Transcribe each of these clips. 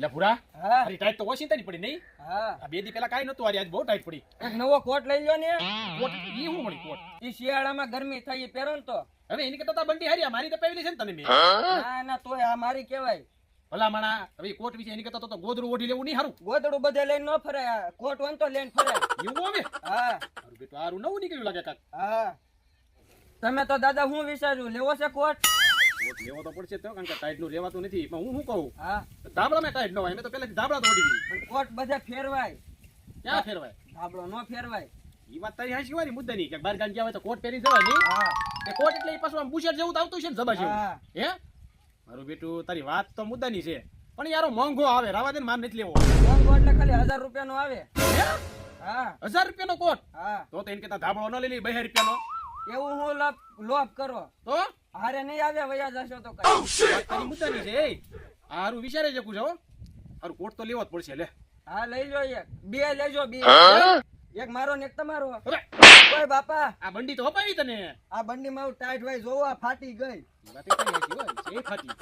એટલે ભૂરા? અરે ટાઈટ તો ઓછી તારી પડી નહીં? હા. આ બે દી પેલા કાંઈ નતું આજ બહુ ટાઈટ પડી. એક નવો કોટ લઈ લ્યો ને. કોટ ઈ હું મળી કોટ? ઈ શિયાળામાં ગરમી થાય ઈ પહેરો ને તો. હવે એની કરતા તો બંડી હારી મારી તો પહેરી છે ને તને મે. ના ના તોય આ મારી કહેવાય. ભલા માણા હવે કોટ વિશે એની કરતા તો ગોદડું ઓઢી લેવું નહીં હારું. ગોદડું બધે લઈને ન ફરાય કોટ વન ને તો લઈને ફરાય. એવું હવે હા. મારું બેટું હારું નવું નીકળ્યું લાગે કાક. હા. તમે તો દાદા હું વિચાર્યું લેવો છે કોટ? લેવો તો પડશે તો કારણ કે ટાઈટનું રહેવાતું નથી. પણ હું શું કહું? હા. ધાબળા મેં ટાઈટ નો હોય મેં તો પહેલાથી ધાબળા તોડી દીધી કોટ બધા ફેરવાય. ક્યાં ફેરવાય? ધાબળો નો ફેરવાય. ઈ વાત તારી હાસી વાળી મુદ્દા નહીં કે બાર ગામ ગયા હોય તો કોટ પહેરી જવાની હા. તે કોટ એટલે પાછું આમ બુશેર જેવું તો આવતું છે ને જબા જેવું. હે. મારું બેટું તારી વાત તો મુદ્દાની છે. પણ યારો મોંઘો આવે રાવા દે ને માર નથી લેવો. મોંઘો એટલે ખાલી હજાર રૂપિયાનો આવે. હા? હજાર રૂપિયાનો કોટ? હા. તો તો એને કેતા ધાબળો ન લઈ લે બે રૂપિયાનો. એવું હું લોપ લોપ કરો. તો? હારે નહીં આવે વયા જશો તો કઈ. વાત મુદ્દાની છે એ. હારું વિચારે છે છો હારું કોટ તો લેવો જ પડશે લે. હા લઈ લો એક. બે લેજો બે. એક મારો ને એક તમારો. ઓય બાપા. આ બંડી તો અપાવી તને. આ બંડી માં ટાઈટ વાઈ જોવો આ ફાટી ગઈ. વાત તારી છે ફાટી.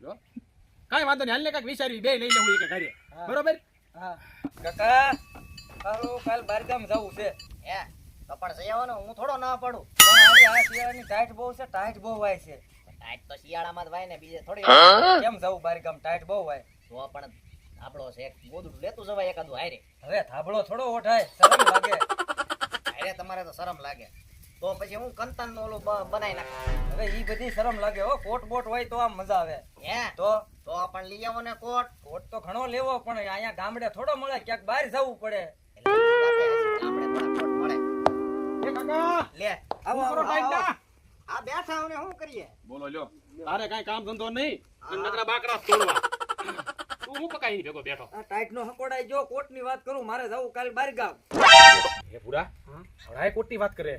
જો. કાઈ વાંધો નહીં હાલ ને કાંઈક વિચારી બે લઈ લેવું એક ઘરે બરોબર? હા. કાકા મારું કાલ બારગામ જવું છે. હે. પણ જઈ હું થોડો ના પડું. પણ આ શિયાળાની ટાઈટ બહુ છે ટાઈટ બહુ વાય છે. ટાઈટ તો શિયાળામાં જ વાય ને બીજે થોડી કેમ જવું બારગામ ટાઈટ બહુ વાય તો પણ આપણો છે એક ગોદડું લેતું જવાય એકાદું હારે. હવે થાબળો થોડો ઓઠાય શરમ લાગે. અરે તમારે તો શરમ લાગે. તો પછી હું કંતન નો ઓલું બનાવી નાખ. હવે ઈ બધી શરમ લાગે હો કોટ બોટ હોય તો આમ મજા આવે. હે? તો? તો પણ લઈ આવો ને કોટ. કોટ તો ઘણો લેવો પણ અહીંયા ગામડે થોડો મળે ક્યાંક બહાર જવું પડે. ગામડે કાકા. લે આવો કરો આવો, ટાઈટ આવો. ના? આ બેઠા હું શું કરીએ? બોલો લ્યો. તારે કાંઈ કામ ધંધો નહીં. અને નકરા બાકડા તોડવા. તું હું પકાઈ ભેગો બેઠો? આ ટાઈટ નો હકોડાઈ જો કોટની વાત કરું મારે જવું કાલ બારગામ. હે. પૂરા હવડાય કોટની વાત કરે.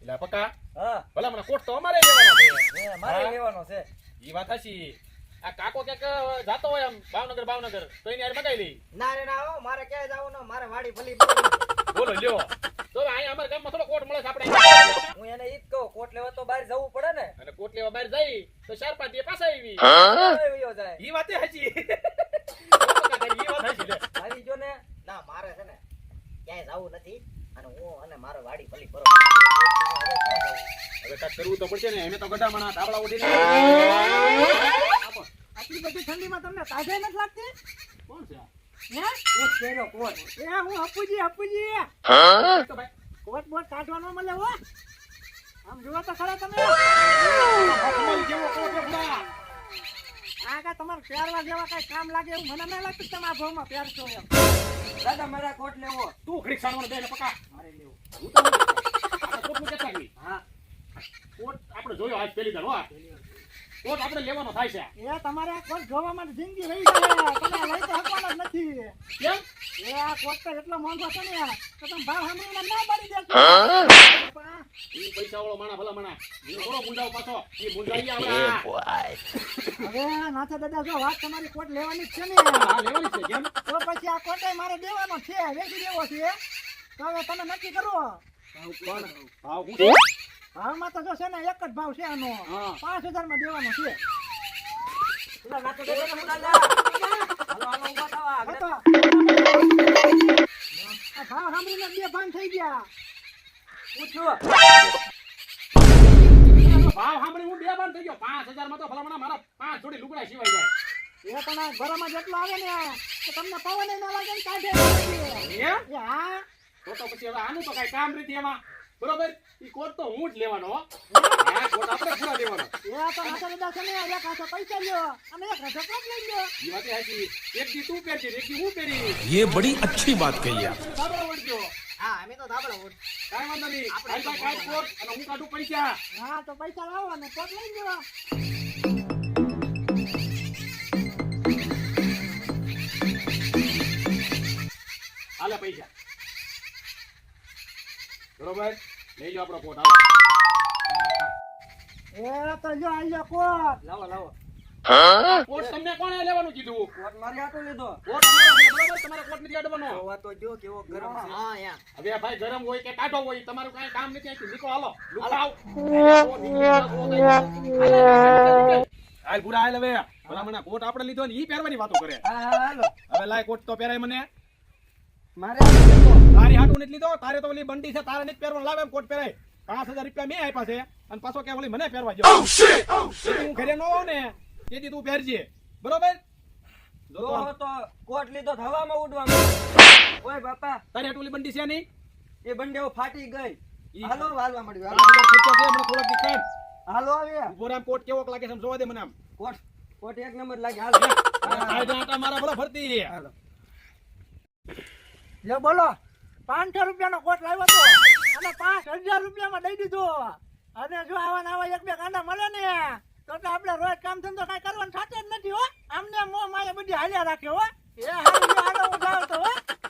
એટલે પકા. હા. ભલા મને કોટ તો અમારે લેવાના છે. એ મારે લેવાનો છે. ઈ વાત હાચી આ કાકો ક્યાંક જાતો હોય આમ ભાવનગર ભાવનગર. તો એની મગાઈ લઈ. ના રે ના હો, મારે ક્યાંય જવું ને મારે વાડી ભલી બોલો લ્યો. તો હવે અહીંયા ગામમાં થોડો કોટ મળે છે આપણે હું એને ઈ જ કહું કોટ લેવા તો બહાર જવું પડે ને. અને કોટ લેવા બહાર જઈ તો ચાર પાંચ દિવસ પાછા આવી વયો જાય. ઈ વાતે હાચી ઈ વાત હાચી લે જો ને ના મારે છે ને ક્યાંય જવું નથી અને હું અને મારે વાડી ભલી હવે કરવું તો પડશે ને એને તો ગઢામણા ધાબળા ઉડીને આટલી બધી ઠંડીમાં તમને તાજા નથી લાગતી? કોણ છે આ? હે કોટ પહેર્યો કોટ એ હું હપુજી હપુજી તો ભાઈ કોટ બોટ કાઢવાનો મળે હો. આમ જુઓ તો ખરા તમે. તમારી જેવો કોટ છે ભૂરા. તમારે પહેરવા જેવા કઈ કામ લાગે એવું મને ના લાગતું કે તમે આ ભાવમાં પહેરશો એમ. દાદા મારા કોટ લેવો. તું ઘડીક સાણવાનો બે પકા. મારે લેવો. હું તો નથી કરતો. કહેતા હા. કોટ આપણે જોયો આજ પહેલી વાર હો. કોટ આપણે લેવાનો થાય છે. એ તમારે કોટ જોવામાં જિંદગી રહી જાય તમે લઈ તો હકવાના જ નથી કેમ એ આ કોટ એટલો મોંઘો છે ને તો તમે ભાવ સાંભળીને ના બાળી દેશો ઈ પૈસા વાળો માણા ભલા માણા ઈ થોડો મુંડાઓ પાછો ઈ મુંડાઈ આવે હવે નાથા દાદા જો વાત તમારી કોટ લેવાની જ છે ને હા લેવાની છે કેમ તો પછી આ કોટે મારે દેવાનો છે વેચી દેવો છે તો હવે તમે નક્કી કરો ભાવ હું ભાવમાં તો જો છે ને એક જ ભાવ છે આનો હા. પાંચ હજારમાં દેવાનો છે પેલા નાતો દેજો ને દાદા પૂછો ભાવ સાંભળી હું બે બાર થઈ ગયો પાંચ હજાર માં તો ભલા માણા મારા પાંચ જોડી લુગડા સિવાય જાય એ પણ આ ઘરમાં જેટલો આવે ને તો તમને પવન ના લાગે ને કાઢે ના લાગે. એમ એ હા તો તો પછી હવે આનું તો કઈ કામ નથી એમાં બરોબર ઈ કોટ તો હું જ લેવાનો હો. હા કોટ આપણે પૂરા દેવાનો એ તો નાથા દાદા છે ને એક હાથે પૈસા લ્યો અને એક હાથે કોટ લઈ લ્યો ઈ વાતે હાચી. એક દી તું પહેરતી ને એક દી હું પહેરી ये બડી अच्छी बात कही आप કાંઈ વાંધો નહીં. કોટ અને હું કાઢું પૈસા. હા તો પૈસા લાવો અને કોટ લઈ લ્યો હાલે પૈસા. બરોબર લઈ લો આપણો કોટ. હાલો. એ તો જો આ લ્યો કોટ. લાવો લાવો. કોટ તમને કોણે લેવાનું કીધું? કોટ મારે હાટો લીધો. કોટ અમારો તમારે કોટ નથી અડવાનો જોવા તો જો કેવો ગરમ છે. હા યા. હવે ભાઈ ગરમ હોય કે ટાઢો હોય તમારું કાંઈ કામ નથી અહીંથી. નીકળો હાલો. લુકાવ હાલ. પૂરા હાલ હવે. ભલામણ કોટ આપણે લીધો ને ઈ પહેરવાની વાતો કરે. હા હા હાલો. હવે લાય કોટ તો પહેરાય મને. મારે. તારી હાટું નથી લીધો? તારે તો ઓલી બંડી છે તારે નથી પહેરવાનું. લાવે કોટ પહેરાય. પાંચ હજાર રૂપિયા મેં આપ્યા છે. અને પાછો કે ઓલી મને પહેરવા જો હું ઘરે ન હોઉં ને. તેથી તું પહેરજે બરોબર? જો તો આમ. જો તો કોટ લીધો તો હવામાં ઓય બાપા. તારી હાટું બંડી છે નહીં? એ બંડેઓ ફાટી ગઈ. હાલો હાલવા મળ્યું પાંચ હજાર ખર્ચો છે મને થોડોક દી હાલો આવે ઊભો રહે કોટ કેવોક લાગે છે જોવા દે મને આમ. કોટ કોટ એક નંબર લાગે. હાલો અને આટા મારા ભલે ફરતી હાલો. લે બોલો. પાંચસો રૂપિયાનો કોટ લાવ્યો તો. અને પાંચ હજાર રૂપિયામાં દઈ દીધો. અને જો આવા આવા એક બે કાંડા મળે ને તો તો આપણે રોજ કામ ધંધો કઈ કરવાનું થતું જ નથી, હો. આમને મો માયા બધી હાલ્યા રાખે, હો. એ હારું હાલો હો.